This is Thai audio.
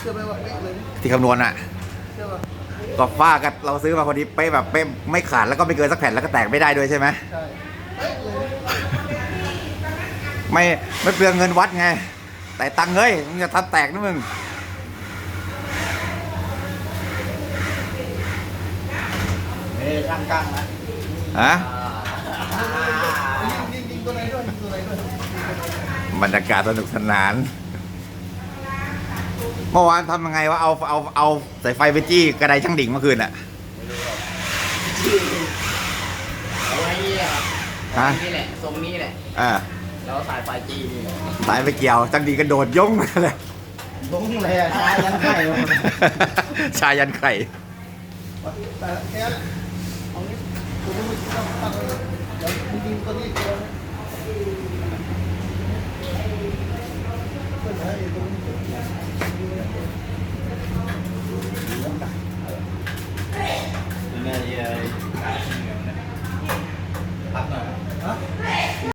เชื่อไหมว่าเป๊ะเลยนี่ที่คำนวณอะเชื่อป่ะก็ฟ้ากันเราซื้อมาพอดีเป๊ะแบบเป๊ะไม่ขาดแล้วก็ไม่เกินสักแผ่นแล้วก็แตกไม่ได้ด้วยใช่ไหมใช่เป๊ะเลยไม่ไม่เปลืองเงินวัดไง แต่ตังค์เฮ้ยมึงอย่าทำแตกนะมึงเอ้ยช่างกล้างนะฮะยิงยิงยิงตัวไหนด้วยยิงตัวไหนด้วยบรรยากาศสนุกสนาน เมื่อวานทำยังไงวะเอาเอาเอาสายไฟไปจี้กระไดช่างดิ่งเมื่อคืนอะเอาไว้นี่แหละฮะนี่แหละทรงนี้แหละอ่าแล้วสายไฟจีนนี่แหละสายไปเกี่ยวช่างดิ่งกระโดดย่งมาเลยลงเลยอะชายยังไงวะชายันไข่